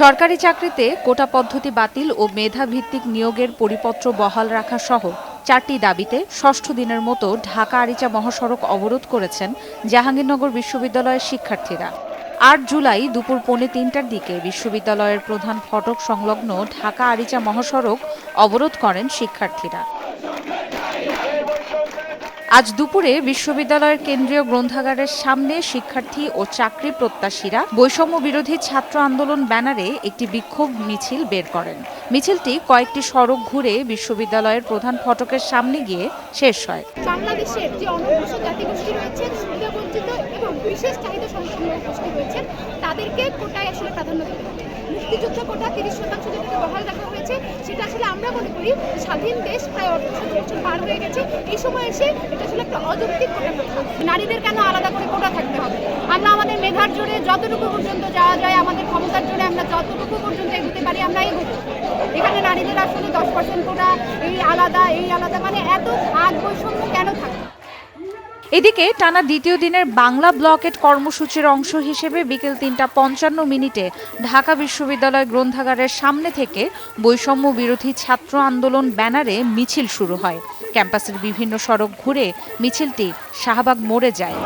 সরকারি চাকরিতে কোটা পদ্ধতি বাতিল ও মেধাভিত্তিক নিয়োগের পরিপত্র বহাল রাখা সহ চারটি দাবিতে ষষ্ঠ দিনের মতো ঢাকা আরিচা মহাসড়ক অবরোধ করেছেন জাহাঙ্গীরনগর বিশ্ববিদ্যালয়ের শিক্ষার্থীরা। আট জুলাই দুপুর পৌনে তিনটার দিকে বিশ্ববিদ্যালয়ের প্রধান ফটক সংলগ্ন ঢাকা আরিচা মহাসড়ক অবরোধ করেন শিক্ষার্থীরা। আজ দুপুরে বিশ্ববিদ্যালয়ের কেন্দ্রীয় গ্রন্থাগারের সামনে শিক্ষার্থী ও চাকরি প্রত্যাশীরা বৈষম্য বিরোধী ছাত্র আন্দোলন ব্যানারে একটি বিক্ষোভ মিছিল বের করেন। মিছিলটি কয়েকটি সড়ক ঘুরে বিশ্ববিদ্যালয়ের প্রধান ফটকের সামনে গিয়ে শেষ হয়। তাদেরকে কোটায় আসলে প্রাধান্য দিতে মুক্তিযুদ্ধ কোটা তিরিশ শতাংশ যেটাকে বহাল রাখা হয়েছে, সেটা আসলে আমরা মনে করি স্বাধীন দেশ প্রায় বছর পার হয়ে গেছে। এই সময় এসে এটা আসলে একটা অযৌক্তিক নারীদের কেন আলাদা করে কোটা থাকতে হবে? আমরা আমাদের মেধার জোরে যতটুকু পর্যন্ত যাওয়া যায়, আমাদের ক্ষমতার জোরে আমরা যতটুকু পর্যন্ত এগোতে পারি, আমরা এগোবো। এখানে নারীদের আসলে দশ পার্সেন্ট কোটা, এই আলাদা এই আলাদা মানে এত ভাগ বৈষম্য কেন থাকে? এদিকে টানা দ্বিতীয় দিনের বাংলা ব্লকেট কর্মসূচির অংশ হিসেবে বিকেল তিনটা পঞ্চান্ন মিনিটে ঢাকা বিশ্ববিদ্যালয় গ্রন্থাগারের সামনে থেকে বৈষম্য বিরোধী ছাত্র আন্দোলন ব্যানারে মিছিল শুরু হয়। ক্যাম্পাসের বিভিন্ন সড়ক ঘুরে মিছিলটি শাহবাগ মোড়ে যায়।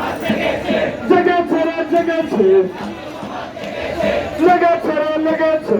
লেগেছে